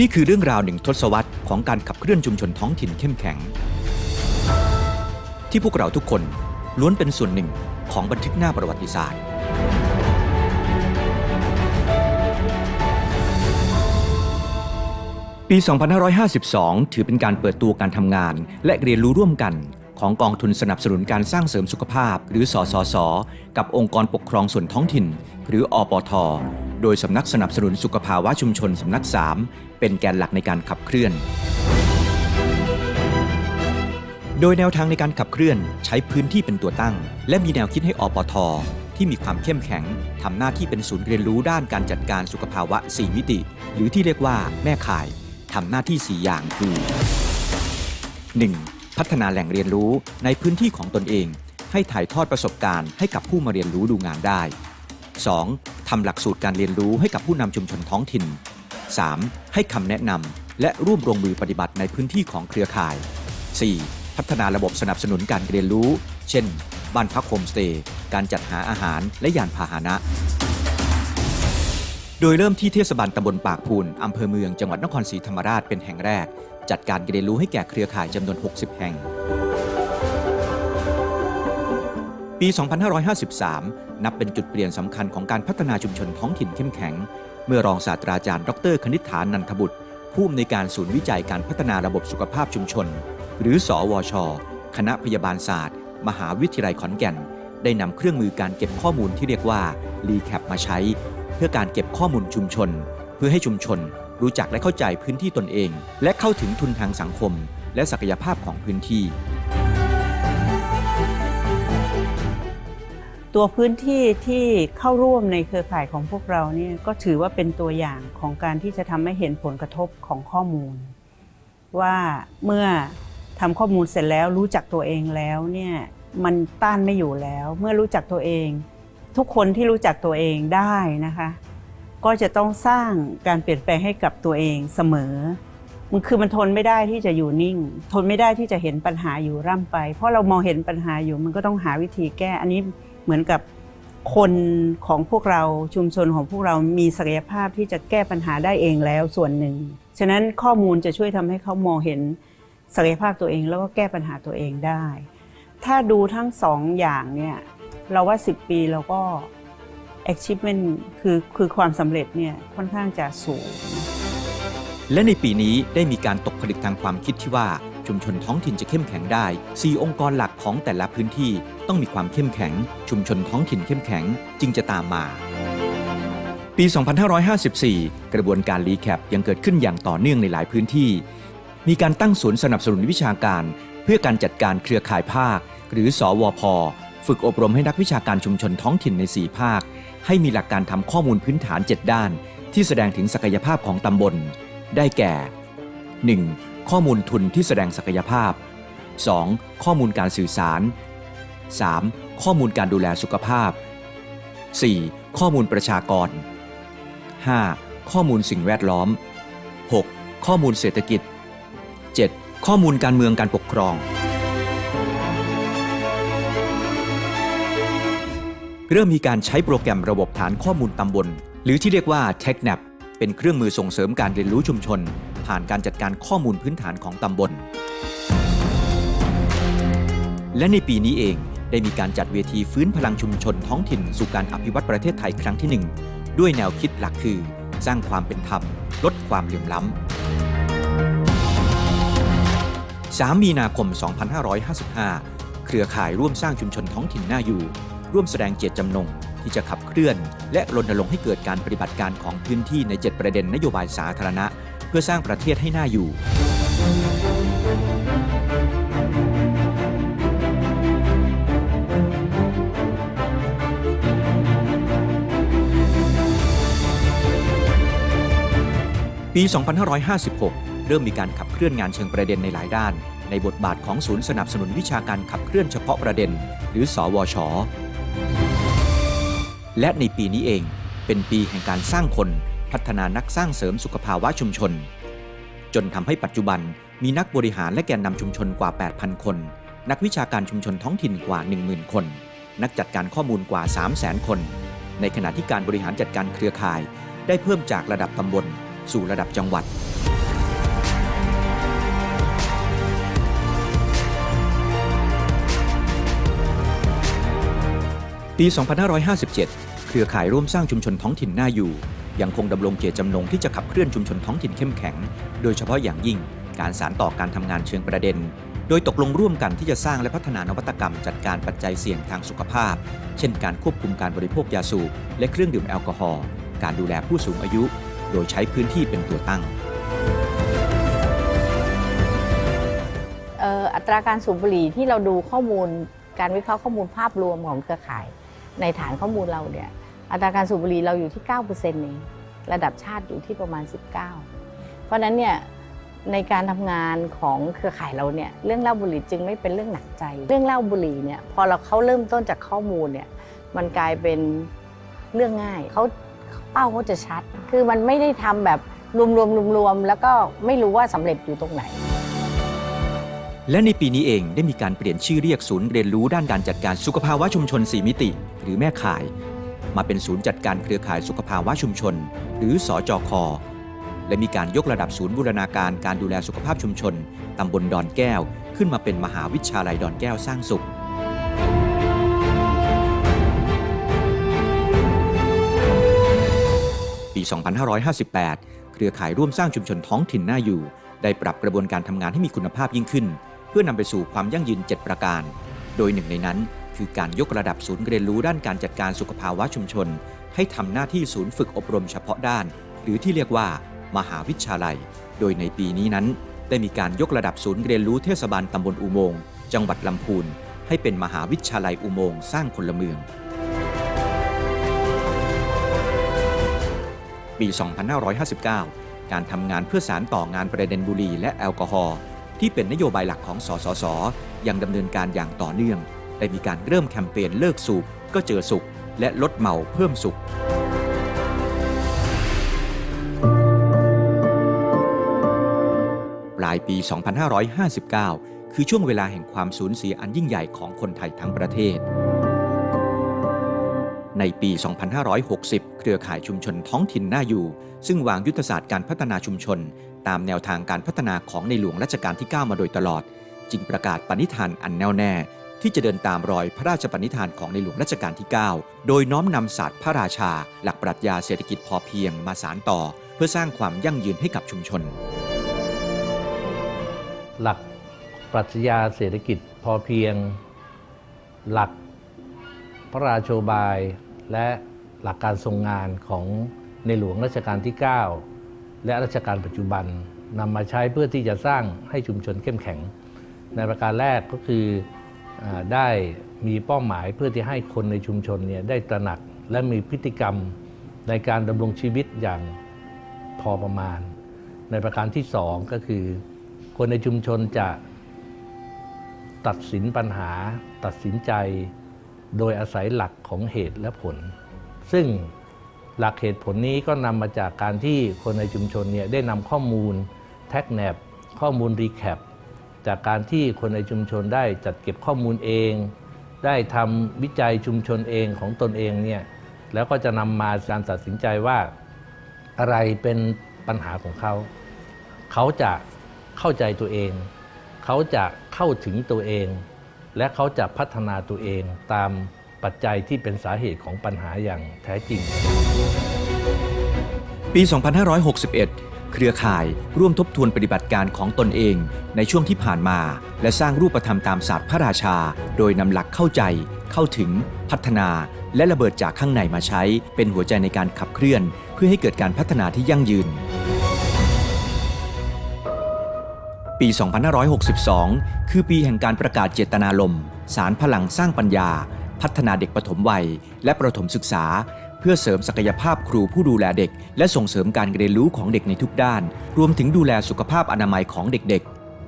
นี่คือเรื่องราวหนึ่งทศวรรษของการขับเคลื่อนชุมชนท้องถิ่นเข้มแข็ง ที่พวกเราทุกคนล้วนเป็นส่วนหนึ่งของบันทึกหน้าประวัติศาสตร์ ปี 2552 ถือเป็นการเปิดตัวการทำงาน และเรียนรู้ร่วมกันของกองทุนสนับสนุนการสร้างเสริมสุขภาพ หรือสสส กับองค์กรปกครองส่วนท้องถิ่น หรืออปท โดยสำนักสนับสนุนสุขภาวะชุมชนสำนัก 3 เป็นแกนหลักในการขับเคลื่อน โดยแนวทางในการขับเคลื่อนใช้พื้นที่เป็นตัวตั้ง และมีแนวคิดให้อปทที่มีความเข้มแข็งทำหน้าที่เป็นศูนย์เรียนรู้ด้านการจัดการสุขภาวะ 4 มิติ หรือที่เรียกว่าแม่ข่ายทำหน้าที่ 4 อย่างคือ 1. พัฒนาแหล่งเรียนรู้ในพื้นที่ของตนเอง ให้ถ่ายทอดประสบการณ์ให้กับผู้มาเรียนรู้ดูงานได้ 2. ทำหลักสูตรการเรียนรู้ให้กับผู้นำชุมชนท้องถิ่น 3. ให้คำแนะนำและร่วมลงมือปฏิบัติในพื้นที่ของเครือข่าย 4. พัฒนาระบบสนับสนุนการเรียนรู้ เช่น บ้านพักโฮมสเตย์ การจัดหาอาหารและยานพาหนะ โดยเริ่มที่เทศบาลตำบลปากพูนอำเภอเมืองจังหวัดนครศรีธรรมราชเป็นแห่งแรก จัดการเรียนรู้ให้แก่เครือข่ายจำนวน 60 แห่ง ปี 2553 นับเป็นจุดเปลี่ยนสำคัญของการพัฒนาชุมชนท้องถิ่นเข้มแข็ง เมื่อรองศาสตราจารย์ ดรคณิษฐานันทบุตร ผู้อำนวยการศูนย์วิจัยการพัฒนาระบบสุขภาพชุมชน หรือสวช คณะพยาบาลศาสตร์ มหาวิทยาลัยขอนแก่น ได้นำเครื่องมือการเก็บข้อมูลที่เรียกว่า r e c a p มาใช้ เพื่อการเก็บข้อมูลชุมชน เพื่อให้ชุมชน รู้จักและเข้าใจพื้นที่ตนเอง และเข้าถึงทุนทางสังคม และศักยภาพของพื้นที่ ตัวพื้นที่ที่เข้าร่วมในเครือข่ายของพวกเราเนี่ยก็ถือว่าเป็นตัวอย่างของการที่จะทำให้เห็นผลกระทบของข้อมูล ว่าเมื่อทำข้อมูลเสร็จแล้วรู้จักตัวเองแล้วเนี่ยมันต้านไม่อยู่แล้ว เมื่อรู้จักตัวเอง ทุกคนที่รู้จักตัวเองได้นะคะ ก็จะต้องสร้างการเปลี่ยนแปลงให้กับตัวเองเสมอมันคือมันทนไม่ได้ที่จะอยู่นิ่ง ทนไม่ได้ที่จะเห็นปัญหาอยู่ร่ำไป เพราะเรามองเห็นปัญหาอยู่มันก็ต้องหาวิธีแก้อันนี้ เหมือนกับคนของพวกเราชุมชนของพวกเรามีศักยภาพที่จะแก้ปัญหาได้เองแล้วส่วนหนึ่ง ฉะนั้นข้อมูลจะช่วยทำให้เขามองเห็นศักยภาพตัวเองแล้วก็แก้ปัญหาตัวเองได้ ถ้าดูทั้งสองอย่างเนี่ยเราว่า 10 ปีเราก็ achievement คือคือความสำเร็จเนี่ยค่อนข้างจะสูง และในปีนี้ได้มีการตกผลึกทางความคิดที่ว่า ชุมชนท้องถิ่นจะเข้มแข็งได้ 4 องค์กรหลักของแต่ละพื้นที่ต้องมีความเข้มแข็ง ชุมชนท้องถิ่นเข้มแข็งจึงจะตามมา ปี 2554 กระบวนการรีแคปยังเกิดขึ้นอย่างต่อเนื่องในหลายพื้นที่ มีการตั้งศูนย์สนับสนุนวิชาการ เพื่อการจัดการเครือข่ายภาค หรือสอวพฝึกอบรมให้นักวิชาการชุมชนท้องถิ่นใน 4 ภาค ให้มีหลักการทำข้อมูลพื้นฐาน 7 ด้าน ที่แสดงถึงศักยภาพของตำบล ได้แก่ 1. ข้อมูลทุนที่แสดงศักยภาพ 2. ข้อมูลการสื่อสาร 3. ข้อมูลการดูแลสุขภาพ 4. ข้อมูลประชากร 5. ข้อมูลสิ่งแวดล้อม 6. ข้อมูลเศรษฐกิจ 7. ข้อมูลการเมืองการปกครอง เริ่มมีการใช้โปรแกรมระบบฐานข้อมูลตำบล หรือที่เรียกว่า TechNAP เป็นเครื่องมือส่งเสริมการเรียนรู้ชุมชน ผ่านการจัดการข้อมูลพื้นฐานของตำบล และในปีนี้เองได้มีการจัดเวทีฟื้นพลังชุมชนท้องถิ่นสู่การอภิวัตประเทศไทยครั้งที่1ด้วยแนวคิดหลักคือ สร้างความเป็นธรรม ลดความเหลื่อมล้ำ 3 มีนาคม 2555 เครือข่ายร่วมสร้างชุมชนท้องถิ่นหน่าอยู่ ร่วมแสดงเจตจำนงที่จะขับเคลื่อน และรณรงค์ให้เกิดการปฏิบัติการของพื้นที่ใน 7 ประเด็นนโยบายสาธารณะ เพื่อสร้างประเทศให้น่าอยู่ ปี 2556 เริ่มมีการขับเคลื่อนงานเชิงประเด็นในหลายด้าน ในบทบาทของศูนย์สนับสนุนวิชาการขับเคลื่อนเฉพาะประเด็น หรือ สวช และในปีนี้เองเป็นปีแห่งการสร้างคน พัฒนานักสร้างเสริมสุขภาวะชุมชน จนทำให้ปัจจุบันมีนักบริหารและแกนนำชุมชนกว่า 8,000 คน นักวิชาการชุมชนท้องถิ่นกว่า 10,000 คน นักจัดการข้อมูลกว่า 300,000 คน ในขณะที่การบริหารจัดการเครือข่าย ได้เพิ่มจากระดับตำบล สู่ระดับจังหวัดปี 2557 เครือข่ายร่วมสร้างชุมชนท้องถิ่นหน้าอยู่ ยังคงดำรงเจตจำนงที่จะขับเคลื่อนชุมชนท้องถิ่นเข้มแข็ง โดยเฉพาะอย่างยิ่งการสานต่อการทำงานเชิงประเด็น โดยตกลงร่วมกันที่จะสร้างและพัฒนานวัตกรรมจัดการปัจจัยเสี่ยงทางสุขภาพ เช่น การควบคุมการบริโภคยาสูบและเครื่องดื่มแอลกอฮอล์ การดูแลผู้สูงอายุ โดยใช้พื้นที่เป็นตัวตั้งอัตราการสูบบุหรี่ที่เราดูข้อมูล การวิเคราะห์ข้อมูลภาพรวมของเครือข่าย ในฐานข้อมูลเราเนี่ย อัตราการสูบบุหรี่เราอยู่ที่ 9%เองระดับชาติอยู่ที่ประมาณ 19 เพราะฉะนั้นเนี่ยในการทำงานของเครือข่ายเราเนี่ยเรื่องเล้าบุหรี่จึงไม่เป็นเรื่องหนักใจ เรื่องเล้าบุหรี่เนี่ยพอเราเขาเริ่มต้นจากข้อมูลเนี่ยมันกลายเป็นเรื่องง่ายเขาเป้าเขาจะชัด คือมันไม่ได้ทำแบบรวมๆรวมๆแล้วก็ไม่รู้ว่าสำเร็จอยู่ตรงไหน และในปีนี้เองได้มีการเปลี่ยนชื่อเรียกศูนย์เรียนรู้ด้านการจัดการสุขภาวะชุมชน 4 มิติ หรือแม่ข่าย มาเป็นศูนย์จัดการเครือข่ายสุขภาวะชุมชน หรือสอจอคอและมีการยกระดับศูนย์บูรณาการการดูแลสุขภาพชุมชน ตำบลดอนแก้ว ขึ้นมาเป็นมหาวิทยาลัยดอนแก้วสร้างสุข ปี 2558 เครือข่ายร่วมสร้างชุมชนท้องถิ่นหน่าอยู่ ได้ปรับกระบวนการทำงานให้มีคุณภาพยิ่งขึ้น เพื่อนำไปสู่ความยั่งยืน 7 ประการ โดยหนึ่งในนั้น คือการยกระดับศูนย์เรียนรู้ด้านการจัดการสุขภาวะชุมชน ให้ทำหน้าที่ศูนย์ฝึกอบรมเฉพาะด้าน หรือที่เรียกว่า มหาวิทยาลัย โดยในปีนี้นั้น ได้มีการยกระดับศูนย์เรียนรู้เทศบาลตำบลอุโมงค์จังหวัดลำพูนให้เป็นมหาวิทยาลัยอุโมงค์สร้างคนละเมือง ปี 2559 การทำงานเพื่อสารต่องานประเด็นบุหรี่และแอลกอฮอล์ที่เป็นนโยบายหลักของสสส ยังดำเนินการอย่างต่อเนื่อง ได้มีการเริ่มแคมเปญเลิกสูบก็เจอสุข และลดเมาเพิ่มสุขปลายปี 2559 คือช่วงเวลาแห่งความสูญเสียอันยิ่งใหญ่ของคนไทยทั้งประเทศ ในปี 2560 เครือข่ายชุมชนท้องถิ่นหน่าอยู่ ซึ่งวางยุทธศาสตร์การพัฒนาชุมชน ตามแนวทางการพัฒนาของในหลวงรัชกาลที่ 9 มาโดยตลอด จึงประกาศปณิธานอันแน่วแน่ ที่จะเดินตามรอยพระราชปณิธานของในหลวงรัชกาลที่ 9 โดยน้อมนำศาสตร์พระราชา หลักปรัชญาเศรษฐกิจพอเพียงมาสานต่อ เพื่อสร้างความยั่งยืนให้กับชุมชน หลักปรัชญาเศรษฐกิจพอเพียง หลักพระราโชบาย และหลักการทรงงานของในหลวงรัชกาลที่ 9 และรัชกาลปัจจุบันนำมาใช้เพื่อที่จะสร้างให้ชุมชนเข้มแข็ง ในประการแรกก็คือ ได้มีเป้าหมายเพื่อที่ให้คนในชุมชนเนี่ยได้ตระหนักและมีพฤติกรรมในการดำรงชีวิตอย่างพอประมาณ ในประการที่สองก็คือ คนในชุมชนจะตัดสินปัญหา ตัดสินใจ โดยอาศัยหลักของเหตุและผล ซึ่งหลักเหตุผลนี้ก็นำมาจากการที่คนในชุมชนเนี่ยได้นำข้อมูลแท็กแนบข้อมูลรีแคป จากการที่คนในชุมชนได้จัดเก็บข้อมูลเอง ได้ทำวิจัยชุมชนเองของตนเองเนี่ยแล้วก็จะนำมาการตัดสินใจว่าอะไรเป็นปัญหาของเขา เขาจะเข้าใจตัวเอง เขาจะเข้าถึงตัวเอง และเขาจะพัฒนาตัวเองตามปัจจัยที่เป็นสาเหตุของปัญหาอย่างแท้จริง ปี 2561 เครือข่ายร่วมทบทวนปฏิบัติการของตนเอง ในช่วงที่ผ่านมา และสร้างรูปธรรมตามศาสตร์พระราชา โดยนำหลักเข้าใจ เข้าถึง พัฒนา และระเบิดจากข้างในมาใช้ เป็นหัวใจในการขับเคลื่อน เพื่อให้เกิดการพัฒนาที่ยั่งยืนปี 2562 คือปีแห่งการประกาศเจตนารมณ์สารพลังสร้างปัญญา พัฒนาเด็กปฐมวัย และประถมศึกษา เพื่อเสริมศักยภาพครูผู้ดูแลเด็ก และส่งเสริมการเรียนรู้ของเด็กในทุกด้าน รวมถึงดูแลสุขภาพอนามัยของเด็ก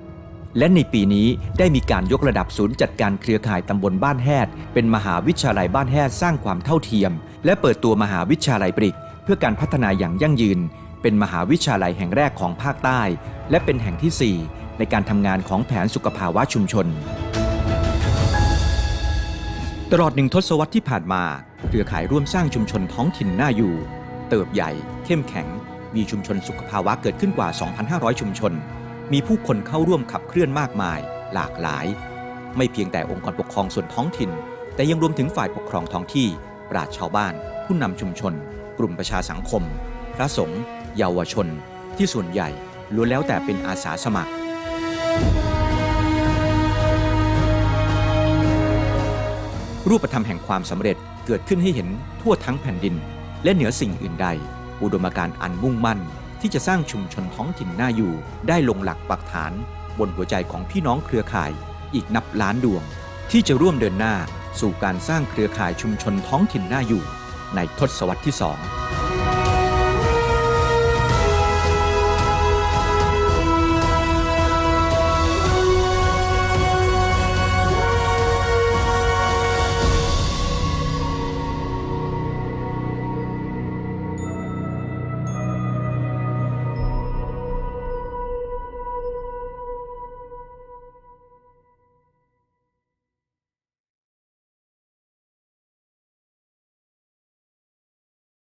ๆ และในปีนี้ได้มีการยกระดับศูนย์จัดการเครือข่ายตำบลบ้านแฮดเป็นมหาวิทยาลัยบ้านแฮดสร้างความเท่าเทียม และเปิดตัวมหาวิทยาลัยบริก เพื่อการพัฒนาอย่างยั่งยืน เป็นมหาวิทยาลัยแห่งแรกของภาคใต้ และเป็นแห่งที่ 4 ในการทำงานของแผนสุขภาวะชุมชน ตลอดหนึ่งทศวรรษที่ผ่านมาเครือข่ายร่วมสร้างชุมชนท้องถิ่นน่าอยู่ เติบใหญ่ เข้มแข็ง มีชุมชนสุขภาวะเกิดขึ้นกว่า 2,500 ชุมชน มีผู้คนเข้าร่วมขับเคลื่อนมากมาย หลากหลาย ไม่เพียงแต่องค์กรปกครองส่วนท้องถิ่น แต่ยังรวมถึงฝ่ายปกครองท้องที่ ปราชชาวบ้าน ผู้นำชุมชน กลุ่มประชาสังคม พระสงฆ์เยาวชน ที่ส่วนใหญ่ล้วนแล้วแต่เป็นอาสาสมัคร รูปธรรมแห่งความสำเร็จเกิดขึ้นให้เห็นทั่วทั้งแผ่นดิน และเหนือสิ่งอื่นใด อุดมการณ์อันมุ่งมั่น ที่จะสร้างชุมชนท้องถิ่นน่าอยู่ ได้ลงหลักปักฐาน บนหัวใจของพี่น้องเครือข่าย อีกนับล้านดวง ที่จะร่วมเดินหน้าสู่การสร้างเครือข่ายชุมชนท้องถิ่นน่าอยู่ ในทศวรรษที่สอง